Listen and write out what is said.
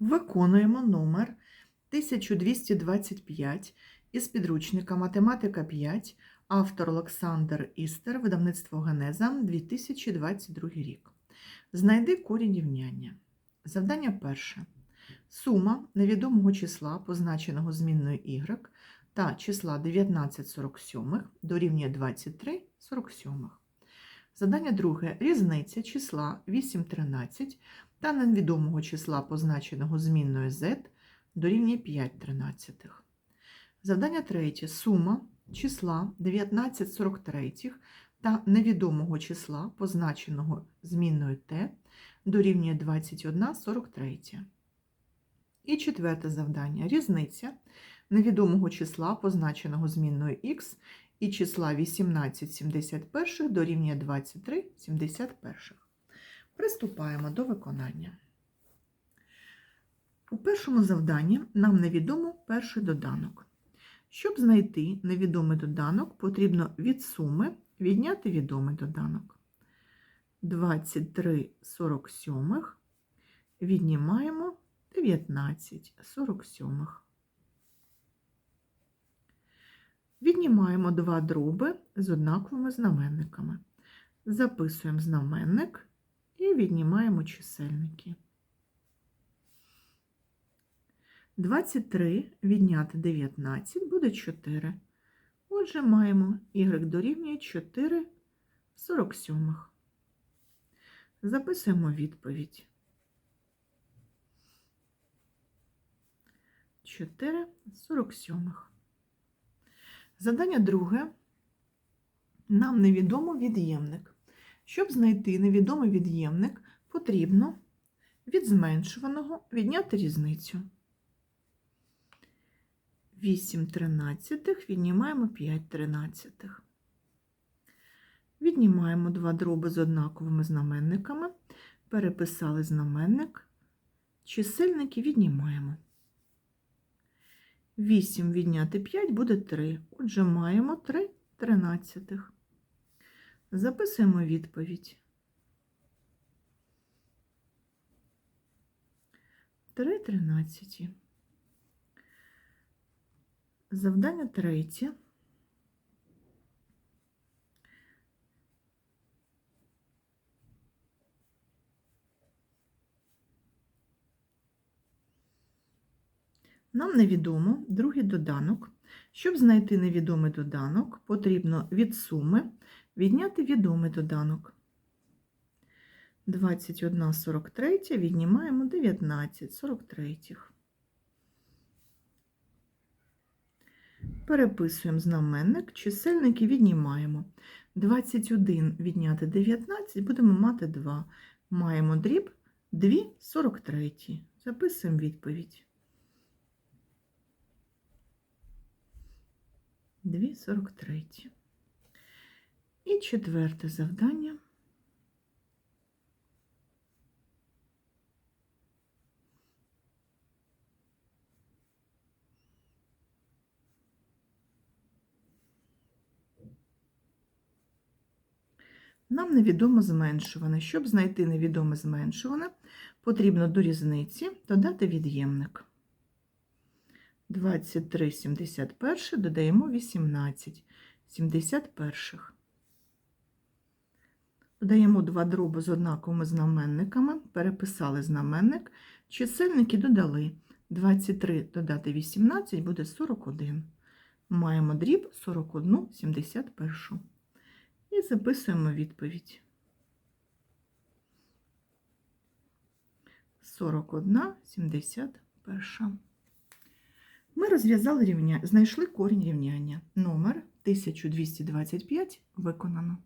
Виконуємо номер 1225 із підручника Математика 5, автор Олександр Істер, видавництво Генеза, 2022 рік. Знайди корінь рівняння. Завдання перше. Сума невідомого числа, позначеного змінною y, та числа 1947 дорівнює 2347. Завдання друге. Різниця числа 813 та невідомого числа, позначеного змінною z, дорівнює 5 тринадцятих. Завдання третє. Сума числа 1943 та невідомого числа, позначеного змінною t, дорівнює 21 43. І четверте завдання. Різниця невідомого числа, позначеного змінною x, і числа 1871 дорівнює 23 71. Приступаємо до виконання. У першому завданні нам невідомо перший доданок. Щоб знайти невідомий доданок, потрібно від суми відняти відомий доданок. 23 47 віднімаємо 19 47. Віднімаємо два дроби з однаковими знаменниками. Записуємо знаменник і віднімаємо чисельники. 23 відняти 19 буде 4. Отже, маємо y дорівнює 4 47. Записуємо відповідь. 4 47. Задання друге. Нам невідомо від'ємник. Щоб знайти невідомий від'ємник, потрібно від зменшуваного відняти різницю. 8 тринадцятих віднімаємо 5 тринадцятих. Віднімаємо два дроби з однаковими знаменниками, переписали знаменник, чисельники віднімаємо. 8 відняти 5 буде 3. Отже, маємо 3 тринадцятих. Записуємо відповідь. 3 тринадцяті. Завдання третє. Нам невідомо другий доданок. Щоб знайти невідомий доданок, потрібно від суми відняти відомий доданок. 21 43 віднімаємо 19 43. Переписуємо знаменник, чисельники віднімаємо. 21 відняти 19 будемо мати 2. Маємо дріб 2 43. Записуємо відповідь. 2,43. І четверте завдання. Нам невідомо зменшуване. Щоб знайти невідоме зменшуване, потрібно до різниці додати від'ємник. 23 71 додаємо 18 71. Додаємо два дроби з однаковими знаменниками, переписали знаменник, чисельники додали. 23 додати 18 буде 41. Маємо дріб 41 71. І записуємо відповідь. 41 71. Ми розв'язали рівня, знайшли корінь рівняння. Номер 1225 виконано.